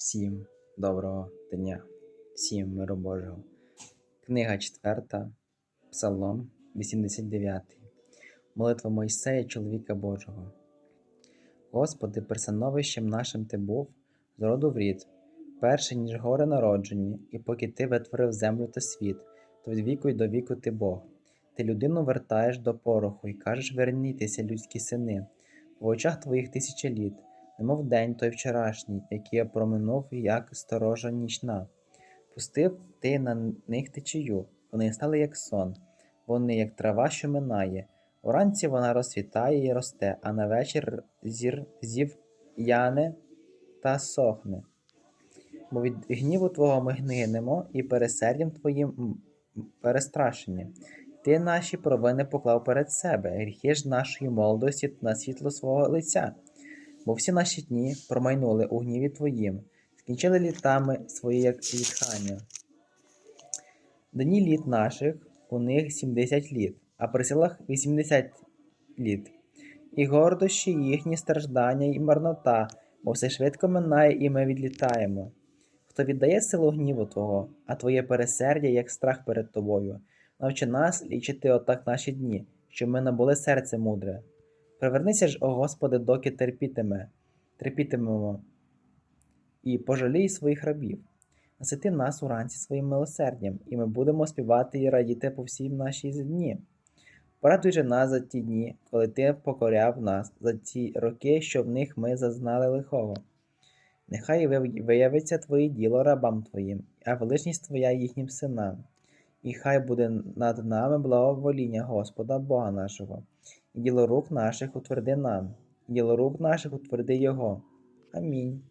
Всім доброго дня, всім миру Божого. Книга 4, Псалом 89. Молитва Мойсея, чоловіка Божого. Господи, перстановищем нашим Ти був з роду в рід, перше, ніж гори народжені, і поки Ти витворив землю та світ, то від віку й до віку Ти Бог. Ти людину вертаєш до пороху і кажеш вернітеся, людські сини, в очах твоїх тисячі літ немов день той вчорашній, який я проминув, як сторожа нічна. Пустив ти на них течію, вони стали як сон, вони, як трава, що минає. Уранці вона розцвітає і росте, а на вечір зір зів'яне та сохне. Бо від гніву Твого ми гинемо, і пересердям Твоїм м, перестрашені. Ти наші провини поклав перед себе, гріхи ж нашої молодості на світло свого лиця бо всі наші дні промайнули у гніві Твоїм, скінчили літами свої як зітхання. Дні літ наших у них 70 літ, а при силах 80 літ. І гордощі їхні страждання і марнота, бо все швидко минає, і ми відлітаємо. Хто віддає силу гніву Твого, а Твоє пересердя, як страх перед Тобою, навчи нас лічити отак наші дні, щоб ми набули серце мудре. Привернися ж, о Господи, доки терпітиме, терпітимемо, і пожалій своїх рабів. Насити нас уранці своїм милосердям, і ми будемо співати і радіти по всім наші дні. Порадуй же нас за ті дні, коли ти покоряв нас, за ті роки, що в них ми зазнали лихого. Нехай виявиться Твоє діло рабам Твоїм, а величність Твоя їхнім синам. І хай буде над нами благовоління Господа Бога нашого, діло рук наших утверди нам, діло рук наших утверди Його. Амінь.